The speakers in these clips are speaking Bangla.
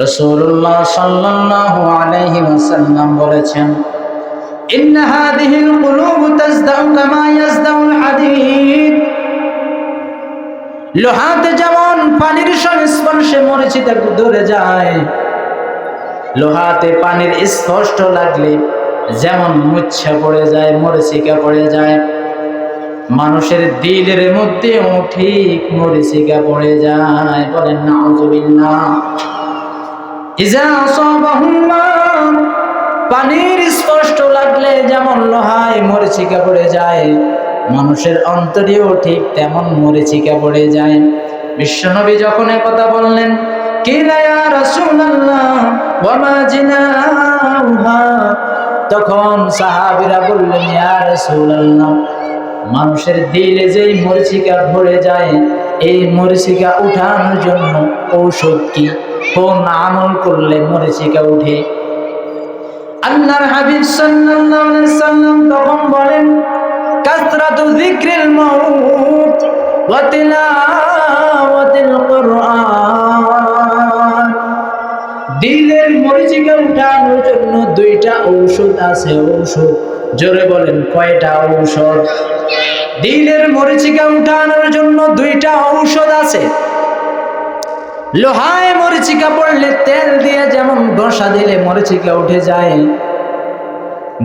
রসুল্লাহ সাল্লাল্লাহু আলাইহি ওয়াসাল্লাম বলেছেন إن هذه القلوب تزدع كما يزدع الحديد লোহাতে যেমন পানির সংস্পর্শে মরিচিতা ধরে যায় লোহাতে পানির স্পষ্ট লাগলে যেমন মুচ্ছা পড়ে যায় মরিচিকা পড়ে যায় মানুষের দিলের মধ্যেও ঠিক মরিচিকা পড়ে যায় বলেন না ইজা আসাবাহুম মা পানির স্পষ্ট লাগলে যেমন লোহায় মরিচিকা পড়ে যায়, মানুষের অন্তরেও ঠিক তেমন মরিচিকা পড়ে যায়। বিশ্বনবী যখন কথা বললেন তখন সাহাবিরা বললেন মানুষের দিলে যেই মরিচিকা ভরে যায়, এই মরিচিকা উঠানোর জন্য ঔষধ কি? কোন আমল করলে মরিচিকা উঠে। আল্লাহর হাবিব সাল্লাল্লাহু আলাইহি সাল্লাম তখন বলেন কাসরাতু যিকরিল মাউত ওয়া তিলাওয়াতিল কুরআন। দিলের মরিচিকা উঠানোর জন্য দুইটা ঔষধ আছে। ঔষধ, জোরে বলেন, কয়টা ঔষধ? দিলের মরিচিকা উঠানোর জন্য দুইটা ঔষধ আছে। লোহায় মরিচিকা পড়লে তেল দিয়ে যেমন ঘষা দিলে মরিচিকা উঠে যায়।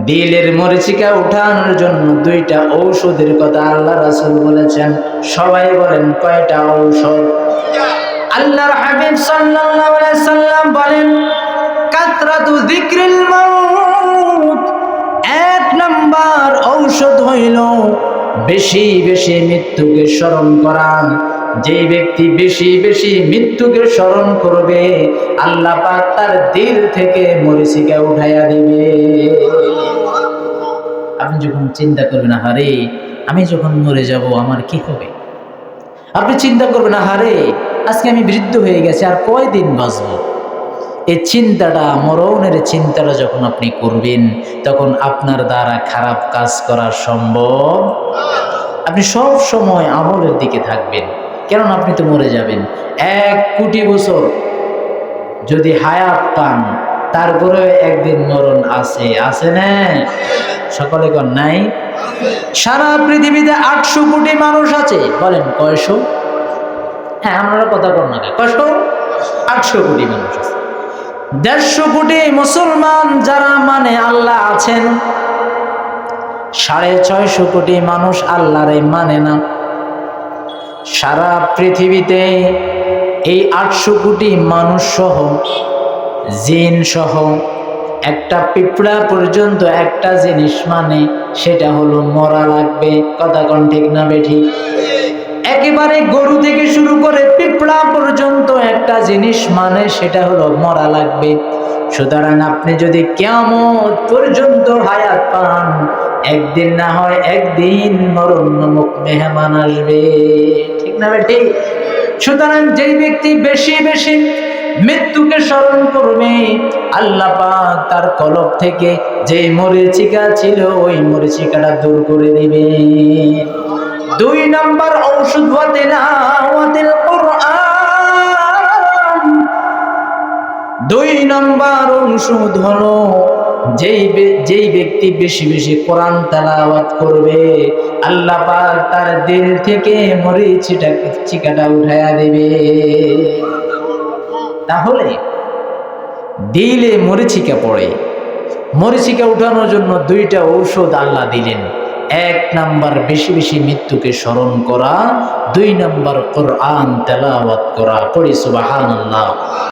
দিলের মরিচিকা উঠানোর জন্য দুইটা ঔষধের কথা আল্লাহ রাসুল বলেছেন। সবাই বলেন, কয়টা ঔষধ? আল্লাহর হাবিব সাল্লাল্লাহু আলাইহি সাল্লাম বলেন, কাতরাতু যিকরিল মাউত। এক নাম্বার ঔষধ হইল বেশি বেশি মৃত্যুকে স্মরণ করা। যে ব্যক্তি বেশি বেশি মৃত্যুকে স্মরণ করবে, আল্লাহ পাক তার দিল থেকে মরিচিকা উঠাইয়া দিবে। আপনি যখন চিন্তা করবেন হারে আমি যখন মরে যাব, আমার কি হবে? আপনি চিন্তা করবেন হারে আজকে আমি বৃদ্ধ হয়ে গেছি, আর কয়দিন বাঁচবো? এই চিন্তাটা, মরণের চিন্তাটা যখন আপনি করবেন, তখন আপনার দ্বারা খারাপ কাজ করা সম্ভব। আপনি সব সময় আমলের দিকে থাকবেন। কেননা আপনি তো মরে যাবেন। এক কোটি বছর যদি হায়াত পান তারপরে একদিন মরণ আছে। আছে না? সকলে কর নাই? সারা পৃথিবীতে আটশো কোটি মানুষ আছে। বলেন, কয়শো? হ্যাঁ আমরা কথা কর না কয়শো? আটশো কোটি মানুষ আছে। দেড়শো কোটি মুসলমান যারা মানে আল্লাহ আছেন, সাড়ে ছয়শো কোটি মানুষ আল্লাহরে মানে না। সারা পৃথিবীতে এই আটশো কোটি মানুষ সহ, জিন সহ, একটা পিঁপড়া পর্যন্ত একটা জিনিস মানে সেটা হলো মরা লাগবে। কথা কোন ঠিক না বেঠি? একেবারে গরু থেকে শুরু করে পিঁপড়া পর্যন্ত একটা জিনিস মানে সেটা হলো মরা লাগবে। সুতরাং আপনি যদি কেমন পর্যন্ত হায়াত পান একদিন না হয় একদিন মরণ নামক মেহমান আসবে। ঠিক না ঠিক? সুতরাং যেই ব্যক্তি বেশি বেশি মৃত্যুকে স্মরণ করবে, আল্লাহ পাক তার কলব থেকে যে মরিচিকা ছিল, ওই মরিচিকাটা দূর করে দিবে। দুই নম্বর ঔষধ ওয়াতিল কোরআন। দুই নম্বর ঔষধ হলো যেই যেই ব্যক্তি বেশি বেশি কোরআন তালাওয়াত করবে, আল্লাহ পাক তার দিল থেকে মরিচিটা চিকাটা উঠাইয়া দেবে। তাহলে দিলে মরিচিকা পড়ে। মরিচিকা উঠানোর জন্য দুইটা ঔষধ আল্লাহ দিলেন। এক নাম্বার বেশি বেশি মৃত্যুকে স্মরণ করা, দুই নাম্বার কোরআন তেলাওয়াত করা, পড়ি সুবাহান